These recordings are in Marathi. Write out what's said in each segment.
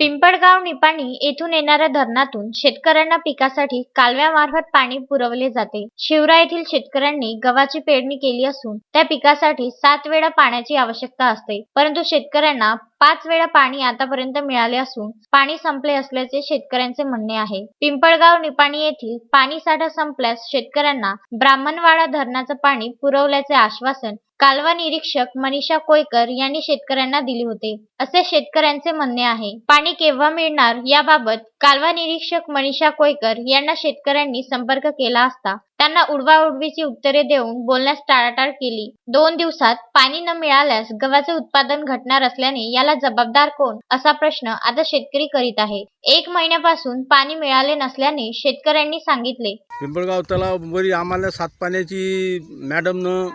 पिंपळगाव निपाणी येथून येणाऱ्या धरणातून शेतकऱ्यांना पिकासाठी कालव्यामार्फत पाणी पुरवले जाते. शिवरा येथील शेतकऱ्यांनी गव्हाची पेरणी केली असून त्या पिकासाठी सात वेळा पाण्याची आवश्यकता असते. परंतु शेतकऱ्यांना पाच वेळा पाणी आतापर्यंत मिळाले असून पाणी संपले असल्याचे शेतकऱ्यांचे म्हणणे आहे. पिंपळगाव निपाणी येथील पाणी साठा संपल्यास शेतकऱ्यांना ब्राह्मणवाडा धरणाचं पाणी पुरवल्याचे आश्वासन कालवा निरीक्षक मनीषा कोयकर यांनी शेतकऱ्यांना दिले होते. असे शेतकऱ्यांचे म्हणणे आहे. पाणी केव्हा मिळणार याबाबत कालवा निरीक्षक मनीषा कोयकर यांना शेतकऱ्यांनी संपर्क केला असता त्यांना उडवाउडवीची उत्तरे देऊन बोलण्यास टाळाटाळ केली. दोन दिवसात पाणी न मिळाल्यास गव्हाचे उत्पादन घटणार असल्याने याला जबाबदार कोण? असा प्रश्न आता शेतकरी करीत आहे. एक महिन्यापासून पाणी मिळाले नसल्याने शेतकऱ्यांनी सांगितले. पिंपळगाव तलाववरी आम्हाला सात पाण्याची मॅडमनं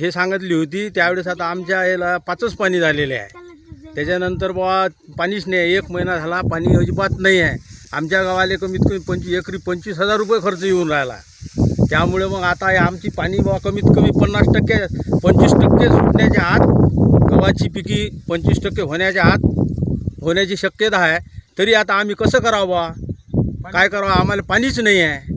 हे सांगितली होती. त्यावेळेस आता आमच्या याला पाचच पाणी झालेले आहे. त्याच्यानंतर बुवा पाणीच नाही एक महिना झाला पाणी अजिबात नाही आहे. आमच्या गावाला कमीत कमी पंचवीस एकरी पंचवीस हजार रुपये खर्च येऊन राहिला. त्यामुळे मग आता हे आमची पाणी बुवा कमीत कमी पन्नास टक्के पंचवीस टक्के सुटण्याच्या आत गव्हाची पिकी पंचवीस टक्के होण्याच्या आत होण्याची शक्यता आहे. तरी आता आम्ही कसं करावं बुवा? काय करावं? आम्हाला पाणीच नाही आहे.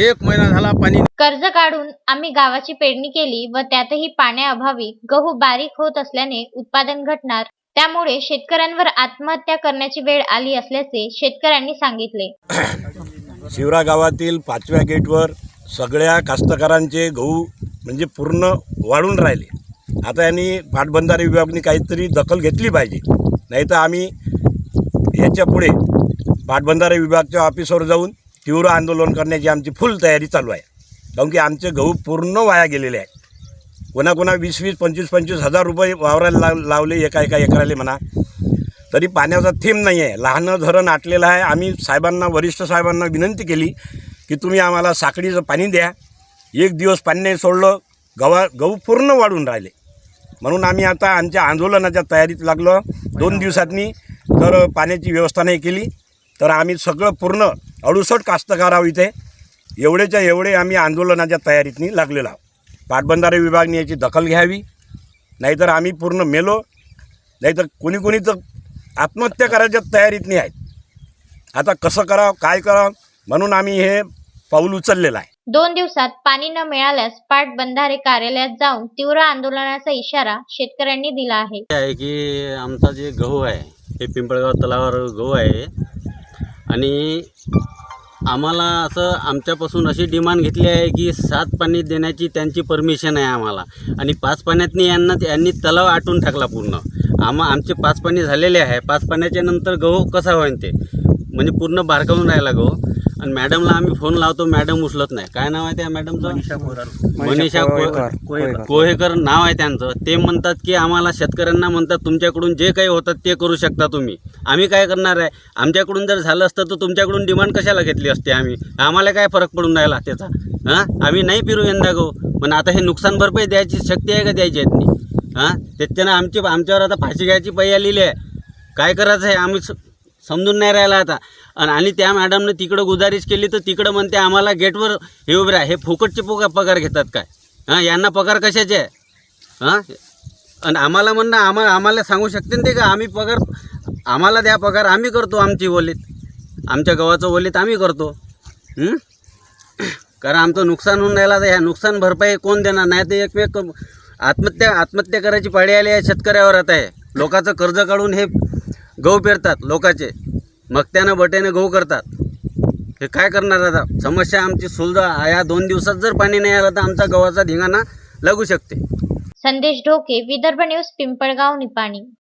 एक महिना झाला पाणी कर्ज काढून आम्ही गावाची पेरणी केली व त्यातही पाण्याअभावी गहू बारीक होत असल्याने उत्पादन घटणार. त्यामुळे शेतकऱ्यांवर आत्महत्या करण्याची वेळ आली असल्याचे शेतकऱ्यांनी सांगितले. शिवरा गावातील पाचव्या गेटवर सगळ्या कास्तकारांचे गहू म्हणजे पूर्ण वाढून राहिले. आता यांनी पाटबंधारे विभागने काहीतरी दखल घेतली पाहिजे. नाही तर आम्ही याच्यापुढे पाटबंधारे विभागच्या ऑफिसवर जाऊन तीव्र आंदोलन करण्याची आमची फुल तयारी चालू आहे. काऊन की आमचे गहू पूर्ण वाया गेलेले आहे कोणाकोणा वीस वीस पंचवीस पंचवीस हजार रुपये वावरायला लाव लावले एका एका एकराले म्हणा. तरी पाण्याचा थेंब नाही आहे लहान धरण आटलेलं आहे. आम्ही साहेबांना वरिष्ठ साहेबांना विनंती केली की तुम्ही आम्हाला साखळीचं पाणी द्या. एक दिवस पाणी नाही सोडलं गव्हा गहू पूर्ण वाढून राहिले. म्हणून आम्ही आता आमच्या आंदोलनाच्या तयारीत लागलो. दोन दिवसांनी जर पाण्याची व्यवस्था नाही केली. तर आम्ही सगळं पूर्ण अडुसट कास्तकार आहोत इथे एवढेच्या एवढे आम्ही आंदोलनाच्या तयारीतनी लागलेलो आहोत. पाटबंधारे विभागने याची दखल घ्यावी नाहीतर आम्ही पूर्ण मेलो नाहीतर कोणी कोणी तर आत्महत्या करायच्या तयारीतनी आहेत. आता कसं करावं काय करावं म्हणून आम्ही हे पाऊल उचललेलं आहे. दोन दिवसात पाणी न मिळाल्यास पाटबंधारे कार्यालयात जाऊन तीव्र आंदोलनाचा इशारा शेतकऱ्यांनी दिला आहे. आहे की आमचा जे गहू आहे हे पिंपळगाव तलावावर गहू आहे आणि आम्हाला असं आमच्यापासून अशी डिमांड घेतली आहे की सात पाणी देण्याची त्यांची परमिशन आहे आम्हाला आणि पाच पाण्यातनी यांना यांनी तलाव आटून टाकला पूर्ण. आम्हा आमचे पाच पाणी झालेले आहे. पाच पाण्याच्या नंतर गहू कसा होईन ते? म्हणजे पूर्ण बारकावून राहिला गहू. आणि मॅडमला आम्ही फोन लावतो मॅडम उचलत नाही. काय नाव आहे त्या मॅडमचं? मनीषा को- कोहेकर नाव आहे त्यांचं. ते म्हणतात की आम्हाला शेतकऱ्यांना म्हणतात तुमच्याकडून जे काही होतात ते करू शकता तुम्ही. आम्ही काय करणार आहे? आमच्याकडून जर झालं असतं तर तुमच्याकडून डिमांड कशाला घेतली असते आम्ही? आम्हाला काय फरक पडून राहिला त्याचा? हां? आम्ही नाही फिरू यंदा गो. पण आता हे नुकसान भरपाई द्यायची शक्ती आहे का द्यायची आहेत हां? त्याच्यानं आमची आमच्यावर आता फाशी घ्यायची पै आलेली आहे. काय करायचं आहे? आम्ही समजून नाही राहिला आता. आणि त्या मॅडमने तिकडं गुजारिश केली तर तिकडं म्हणते आम्हाला गेटवर हे उभे राहा. हे फुकटचे पगार पगार घेतात काय? हां यांना पगार कशाचे आहे? हां? आणि आम्हाला म्हणणं आम्हा आम्हाला सांगू शकते ना ते का? आम्ही पगार आम्हाला द्या पगार. आम्ही करतो आमची ओलीत आमच्या गावाचं ओलीत आम्ही करतो. कारण आमचं नुकसान होऊन राहिलं तर ह्या नुकसान भरपाई कोण देणार? नाही तर एकमेक आत्महत्या आत्महत्या करायची पाळी आली आहे शेतकऱ्यावर आता आहे लोकांचं कर्ज काढून हे गहू पेरतात लोकाचे. मगत्यानं बटेनं गहू करतात. हे काय करणार आता? समस्या आमची सुलदा. या दोन दिवसात जर पाणी नाही आलं तर आमचा गव्हाचा धिंगाणा लागू शकते. संदेश ढोके विदर्भ न्यूज पिंपळगाव निपाणी.